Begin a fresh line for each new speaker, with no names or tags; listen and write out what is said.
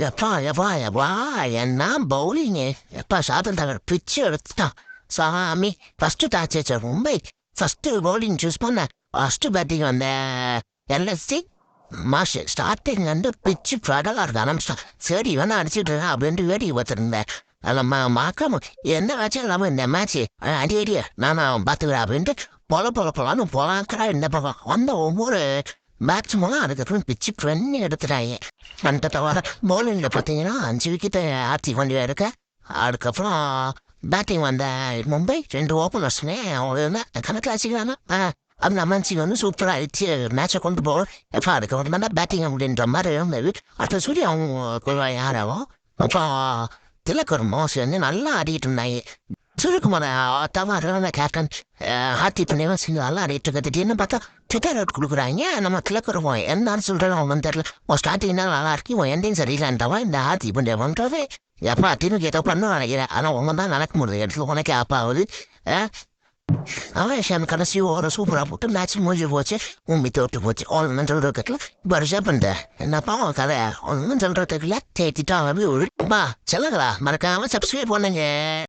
எப்பா எப்பா எப்பா என்ன பவுலிங்கு எப்பா சாதல் தகர் பிச்சு எடுத்துட்டான் சாமி ஃபர்ஸ்ட் டாச் வச்ச மும்பை ஃபர்ஸ்ட் பவுலிங் சூஸ் பண்ண ஃபர்ஸ்ட் பேட்டிங் வந்த எல்எஸ்சி மாஷ் ஸ்டார்டிங் வந்து பிச்சு ப்ராடலாக இருக்க ஆரம்பிச்சிட்டான் சரி இவனை அடிச்சுட்டு இருக்கான் அப்படின்ட்டு வேடி பார்த்துருந்தேன் அதில் மா மாக்காம என்ன மேட்சும் இல்லாமல் இந்த மேட்ச்சு அடி அடிய நான் பார்த்துக்கிறேன் அப்படின்ட்டு பொல பொல பொலான்னு பொலாக்கடா இந்த பக்கம் வந்த ஒவ்வொரு மேக்ஸிமம் அதுக்கப்புறம் பிச்சு பண்ணி எடுத்துட்டாங்க அந்த தவிர பவுலிங்கில் பார்த்தீங்கன்னா அஞ்சு விக்கெட்டை ஆர்த்தி கொண்டு இருக்க அதுக்கப்புறம் பேட்டிங் வந்த மும்பை ரெண்டு ஓப்பனர்ஸ்னே அவங்க கணக்கில் வச்சுக்கிறாங்க அது நம்ம வந்து சூப்பராக ஆயிடுச்சு மேட்சை கொண்டு போகும் எப்போ அதுக்கப்புறம் தான் பேட்டிங் அப்படின்ற மாதிரி இருந்தது. அடுத்த சூரிய அவங்க யாராவோ அப்புறம் திலக்கர் மோசி வந்து நல்லா ஆடிக்கிட்டு இருந்தாங்க சுருக்குமார தவறான கேப்டன் ஹாத்தி பண்ணிவன் சிங்க நல்லா ஆடிட்டு இருக்க திடீர்னு பார்த்தா ட்விட்டர் அவுட் கொடுக்குறாங்க நம்ம திலக்கருவோம் என்னன்னு சொல்கிறேன் அவன் தெரியல உன் ஸ்டார்டிங் தான் நல்லா இருக்கு உன் எண்டையும் சரியில்லைன்றவன் இந்த ஹாத்தி பண்ணிவன்றது எப்பா தின்னு கேட்ட பண்ண நினைக்கிறேன் ஆனால் உங்க தான் நடக்க முடியுது இடத்துல உனக்கு அப்பா ஆகுது அவன் கடைசி ஒரு சூப்பராக போட்டு மேட்ச் முடிஞ்சு போச்சு உண்மை தோட்டு போச்சு ஒன்றும் சொல்கிறதுக்குல வருஷம் பண்ண என்னப்பா உன் கதை ஒன்றும் சொல்கிறதுக்குல தேத்திட்டா அப்படி பா சொல்லுங்களா மறக்காம சப்ஸ்கிரைப் பண்ணுங்க